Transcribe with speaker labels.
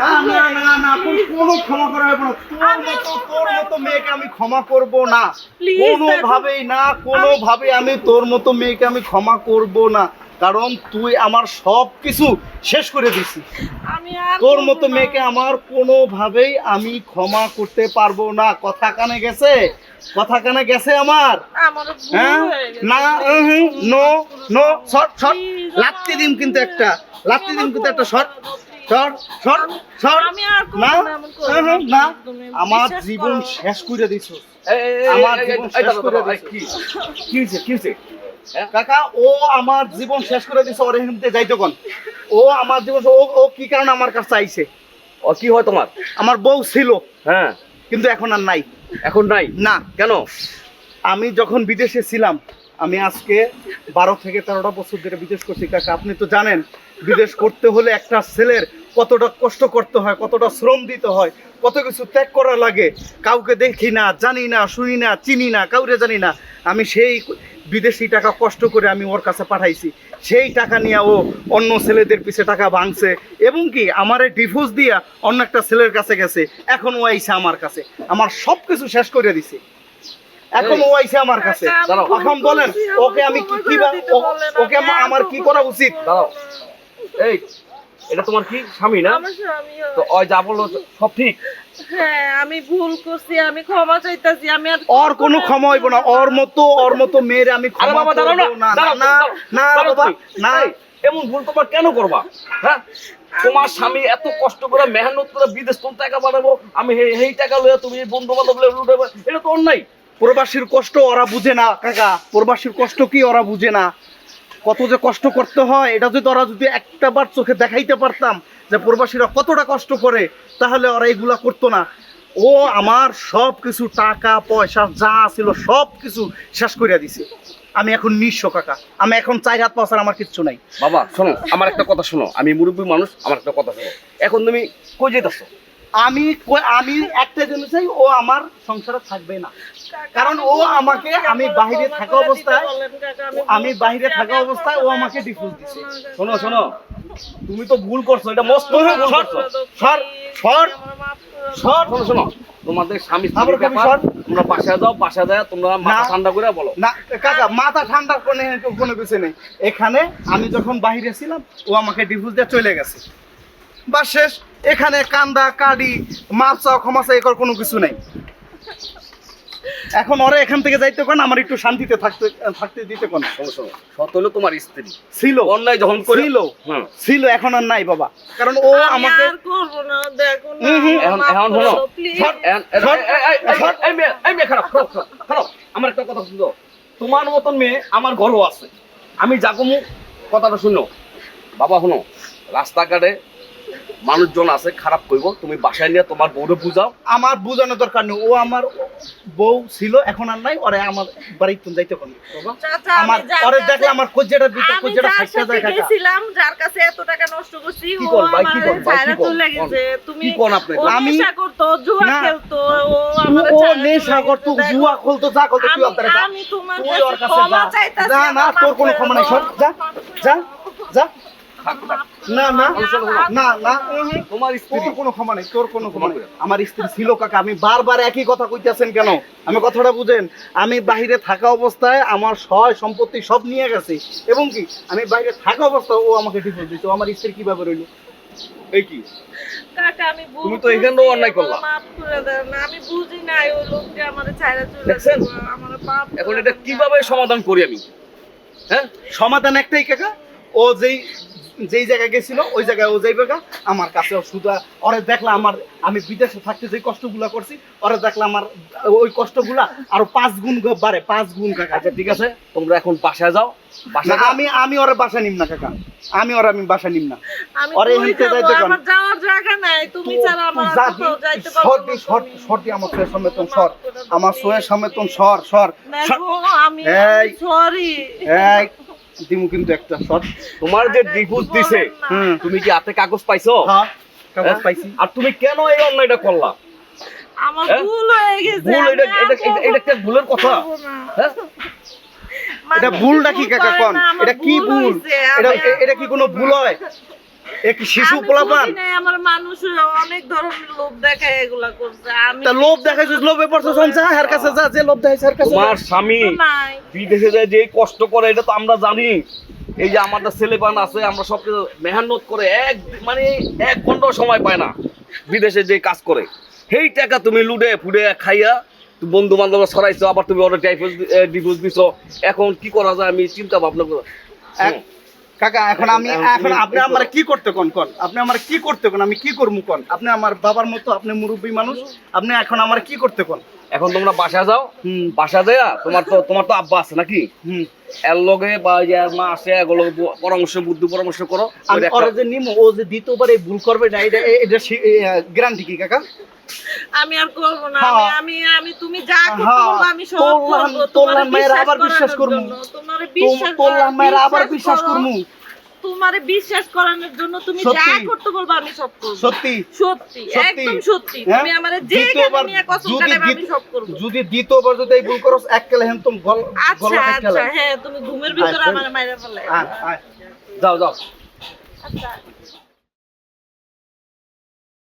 Speaker 1: না না না না কোনো ক্ষমা করা হবে না। তোর
Speaker 2: আমি
Speaker 1: মতো তোর মতো মেয়েকে আমি ক্ষমা করব না। কোনোভাবেই না কোনোভাবে আমি তোর মতো মেয়েকে আমি ক্ষমা করব না। কারণ তুই আমার সব কিছু শেষ করে দিছিস
Speaker 2: আমি
Speaker 1: তোর মতো মেয়েকে আমার কোনোভাবেই আমি ক্ষমা করতে পারব না। কথা কানে গেছে? কথা কানে গেছে আমার?
Speaker 2: আমার
Speaker 1: হ্যাঁ? না নো নো শর্ট শর্ট। লাত্তি দিম কিন্তু একটা লাত্তি দিম কিন্তু একটা শর্ট আমার জীবন শেষ করে দিছ। আমার জীবন শেষ করে।
Speaker 3: কি? কি হয়েছে কি হয়েছে হ্যাঁ?
Speaker 1: কাকা ও আমার জীবন শেষ করে দিছে ওরে হিমতে যাইতো কোন? ও আমার জীবন ও ও কি কারণে আমার কাছে আইছে?
Speaker 3: ও কি হয় তোমার?
Speaker 1: আমার বউ ছিল।
Speaker 3: হ্যাঁ।
Speaker 1: কিন্তু এখন আর নাই।
Speaker 3: এখন নাই?
Speaker 1: না।
Speaker 3: কেন?
Speaker 1: আমি যখন বিদেশে ছিলাম আমি আজকে বারো থেকে তেরোটা বছর ধরে বিদেশ করছি। কাকা আপনি তো জানেন বিদেশ করতে হলে একটা ছেলের কতটা কষ্ট করতে হয় কতটা শ্রম দিতে হয় কত কিছু ত্যাগ করা লাগে। কাউকে দেখি না জানি না শুনি না চিনি না কাউরে জানি না। আমি সেই বিদেশি টাকা কষ্ট করে আমি ওর কাছে পাঠাইছি। সেই টাকা নিয়ে ও অন্য ছেলেদের পিছে টাকা ভাঙছে এবং কি আমার ডিভোর্স দিয়া অন্য একটা ছেলের কাছে গেছে। এখন ও আইছে আমার কাছে। আমার সব কিছু শেষ করে দিছে। এখন ও আইছে আমার কাছে। এখন বলেন ওকে আমি কি ওকে আমার কি করা উচিত?
Speaker 3: দাঁড়াও। এই এটা তোমার কি স্বামী না?
Speaker 2: আমার স্বামী
Speaker 3: তো ওই যা বলল সব ঠিক?
Speaker 2: হ্যাঁ আমি ভুল করছি আমি ক্ষমা চাইতাছি আমি আর
Speaker 1: ওর কোনো ক্ষমা হইব না। ওর মতো ওর মতো মেয়ের আমি
Speaker 3: আরে
Speaker 1: ক্ষমা
Speaker 3: বাবা দাঁড়াও না
Speaker 1: না না বাবা না।
Speaker 3: এমন ভুল তোমার কেন করবা হ্যাঁ? তোমার স্বামী এত কষ্ট করে মেহনত করে বিদেশ কোন টাকা বাড়াবো আমি হে- এই টাকা লয়ে তুমি বন্ধু বান্ধব লুটাবো এটা তো অন্যায়।
Speaker 1: প্রবাসীর কষ্ট ওরা বুঝে না কাকা। প্রবাসীর কষ্ট কি ওরা বুঝে না? কত যে কষ্ট করতে হয়, এটা যদি ওরা যদি একটা বার চোখে দেখাইতে পারতাম যে প্রবাসীরা কতটা কষ্ট করে, তাহলে ওরা এগুলা করতো না। ও আমার সব কিছু টাকা, পয়সা যা ছিল সব কিছু শেষ করিয়া দিছে। আমি এখন নিঃস্ব কাকা। আমি এখন চাই হাত পাওয়ার আমার কিচ্ছু নাই।
Speaker 3: বাবা, শোনো, আমার একটা কথা শোনো। আমি মুরব্বী মানুষ, আমার একটা কথা শোনো। এখন তুমি কই যেতেছো
Speaker 1: আমি আমি একটা জিনিস চাই ও আমার সংসারে থাকবে না। কারণ ও আমাকে আমি বাইরে থাকা অবস্থায় আমি বাইরে থাকা অবস্থায় ও আমাকে ডিভোর্স দিছে।
Speaker 3: শোনো শোনো তুমি তো ভুল করছ এটা মস্ত ভুল করছ।
Speaker 1: সর, সর, সর।
Speaker 3: শোনো শোনো তোমাদের স্বামী স্ত্রীর ব্যাপার, তোমরা বাসায় যাও বাসায় যায় তোমরা মাথা ঠান্ডা করে বলো।
Speaker 1: না কাকা মাথা ঠান্ডা কোনো কোনো কিছু নেই। এখানে আমি যখন বাইরে ছিলাম ও আমাকে ডিভোর্স দিয়ে চলে গেছে। বা শেষ। এখানে কান্দা কাড়ি মাপ চাও ক্ষমা চাই এর কোনো কিছু নেই। এখন ওরা এখান থেকে যাইতে কোন আমার একটু শান্তিতে থাকতে থাকতে দিতে কোন
Speaker 3: শোনো শোনো সত হলো তোমার স্ত্রী।
Speaker 1: ছিল।
Speaker 3: অন্যায় যখন করে
Speaker 1: ছিল। ছিল এখন আর নাই বাবা। কারণ ও আমাকে
Speaker 2: আর করব না দেখো না।
Speaker 3: এখন এখন
Speaker 2: করে
Speaker 3: শট, এই- এই- এই-
Speaker 1: শট।
Speaker 3: এই মেয়ে এই মেয়ে খারাপ খারাপ খারাপ, খারাপ। আমার একটা কথা শুনো। তোমার মতন মেয়ে আমার ঘরও আছে। আমি যাকমু কথাটা শুনো। বাবা শুনো। রাস্তাঘাটে মানুষজন আছে খারাপ কইব। তুমি বাসায় নিয়ে তোমার বউরে বুঝাও।
Speaker 1: আমার বোঝানোর দরকার নেই। ও আমার বউ ছিল এখন আর নাই। ওরে আমার বাড়ি তুমি যাইতে কোন আমার
Speaker 2: আমি
Speaker 1: ওরে দেখলে আমার কজ্জাটা দিতে
Speaker 2: আমি
Speaker 1: কজ্জাটা
Speaker 2: সাথে
Speaker 1: যায় কাকা।
Speaker 2: গেছিলাম, যার কাছে এত টাকা নষ্ট করছি, ও
Speaker 3: কোন ভাই, কি
Speaker 2: আমারে
Speaker 3: কোন?
Speaker 2: চলে গেছে। তুমি
Speaker 3: কি কোন আপনি?
Speaker 1: আমি-
Speaker 2: নেশা করতো, জুয়া
Speaker 1: না।
Speaker 2: খেলতো, ও আমারে
Speaker 1: ও নেশা করতো জুয়া খুলতো যা করতো তুই কাছে
Speaker 2: আমি তোমার কাছে ক্ষমা চাইতাছি,
Speaker 1: যা না তোর কোনো ক্ষমা নাই। সর যা যা যা। না না। না না
Speaker 3: তোমার স্ত্রী।
Speaker 1: তোর কোনো ক্ষমা নেই তোর কোনো ক্ষমা নেই। আমার স্ত্রী ছিল কাকা? আমি বারবার একই কথা কইতেছেন কেন? আমি কথাটা বুঝেন আমি বাইরে থাকা অবস্থায় আমার সয় সম্পত্তি সব নিয়ে গেছে। এবং কি? আমি বাইরে থাকা অবস্থায় ও আমাকে ডিভোর্স দিচ্ছে আমার স্ত্রী কীভাবে রইল?
Speaker 3: এই কি? তুমি তো এখানেও অন্যায় করলা।
Speaker 2: আমি বুঝি নাই ওই লোকটা আমারে ছাইড়া চলে
Speaker 3: দেখছেন? এখন এটা কীভাবে সমাধান করি আমি? হ্যাঁ?
Speaker 1: সমাধান একটাই কাকা। ও যেই যেই জায়গায় গেছিল ওই জায়গায় ও যাইবে কা আমার কাছে শুধু ওরে দেখলাম আমার আমি বিদেশে থাকতে যে কষ্টগুলা করছি ওরে দেখলাম আমার ওই কষ্টগুলা আরও পাঁচ গুণ বাড়ে পাঁচ গুণ কাকা
Speaker 3: আচ্ছা ঠিক আছে? তোমরা এখন বাসায় যাও। যাও।
Speaker 1: আমি আমি ওরে বাসা নিম না কাকা। আমি ওর আমি বাসা নিম না।
Speaker 2: আমি
Speaker 1: ওরে
Speaker 2: কই
Speaker 1: যাইতে কোন?
Speaker 2: আমার যাওয়ার জায়গা নাই। তুমি ছাড়া আমার কোথাও যাইতে পারব
Speaker 1: শর্ট শর্ট
Speaker 2: তুমি।
Speaker 1: আমার সোয়ের সামনে তোম সর। আমার তোম সর সর। সর।
Speaker 2: আমি সরি
Speaker 1: এই। দিমু কিন্তু একটা শর্ট
Speaker 3: তোমার যে ডিভোর্স দিছে তুমি কি হাতে কাগজ পাইছো?
Speaker 1: হ্যাঁ কাগজ
Speaker 3: হ্যাঁ?
Speaker 1: পাইছি।
Speaker 3: আর তুমি কেন এই অন্যায়টা করলা?
Speaker 2: আমার
Speaker 3: হ্যাঁ?
Speaker 2: ভুল হয়ে গেছে
Speaker 3: ভুল এটা এটা এটা- এটা ভুলের কথা? হ্যাঁ?
Speaker 2: মানে
Speaker 1: এটা ভুলটা কি
Speaker 2: ভুল
Speaker 1: কাকা কোন?
Speaker 2: না,
Speaker 1: এটা কি ভুল এটা এটা কি কোনো ভুল হয়? এক শিশু পোলাপান?
Speaker 2: আমার মানুষ অনেক ধরনের লোভ দেখায় এগুলা করছে। আমি
Speaker 1: তা লোভ দেখাইছিস লোভে পড়ছিস যা হের কাছে যা যে লোভ দেখাইছিস হের কাছে
Speaker 3: তোমার স্বামী বিদেশে যায় যে কষ্ট করে এটা তো আমরা জানি। এই যে আমাদের ছেলেপান আছে আমরা সব কিছু মেহনত করে এক মানে এক ঘন্টাও সময় পায় না বিদেশে যে কাজ করে। সেই টাকা তুমি লুডে ফুডে খাইয়া বন্ধু বান্ধব সরাইছো আবার তুমি টাইফস ডিভোর্স দিছো। এখন কি করা যায় আমি চিন্তা ভাবনা করো
Speaker 1: এক- কাকা এখন আমি এখন আপনি আমার কি করতে কোন কোন? আপনি আমার কি করতে কোন? আমি কি করব কোন? আপনি আমার বাবার মতো আপনি মুরব্বী মানুষ আপনি এখন আমার কি করতে কোন?
Speaker 3: এখন তোমরা বাসা যাও।
Speaker 1: হুম।
Speaker 3: বাসা দেয়া তোমার তো তোমার তো আব্বা আছে নাকি? এর লগে বা ইয়ার মা আসে এগুলো পরামর্শ বুদ্ধি পরামর্শ করো।
Speaker 1: আমি
Speaker 3: ওই
Speaker 1: যে নিমো ও যে দ্বিতীয়বার এই ভুল করবে না এটা এটা গ্যারান্টি কি কাকা?
Speaker 2: আমি আর করব না
Speaker 1: হ্যাঁ।
Speaker 2: আমি আমি আমি তুমি যা করতে
Speaker 1: হ্যাঁ,
Speaker 2: বলব আমি সব করব।
Speaker 1: তোরলান মায়ের
Speaker 2: বিশ্বাস
Speaker 1: আবার বিশ্বাস করব।
Speaker 2: জন্য, বিশ্বাস
Speaker 1: তোলার মায়ের আবার
Speaker 2: বিশ্বাস
Speaker 1: বিশ্বাস
Speaker 2: করো।
Speaker 1: করব
Speaker 2: তোমারে বিশ্বাস করানোর জন্য তুমি যা করতে বলব আমি সব করব।
Speaker 1: সত্যি।
Speaker 2: সত্যি? একদম সত্যি।
Speaker 1: হ্যাঁ?
Speaker 2: তুমি আমারে যে
Speaker 1: কারণে
Speaker 2: নিয়ে কসম কাটাবে আমি সব করব।
Speaker 1: যদি দ্বিতীয়বার যদি এই ভুল করস এক কেলে হেন তুমি গল
Speaker 2: আচ্ছা আচ্ছা হ্যাঁ তুমি ঘুমের ভিতরে
Speaker 1: আমারে
Speaker 2: আমার মাইরা ফেলে
Speaker 3: যাও যাও।
Speaker 2: আচ্ছা।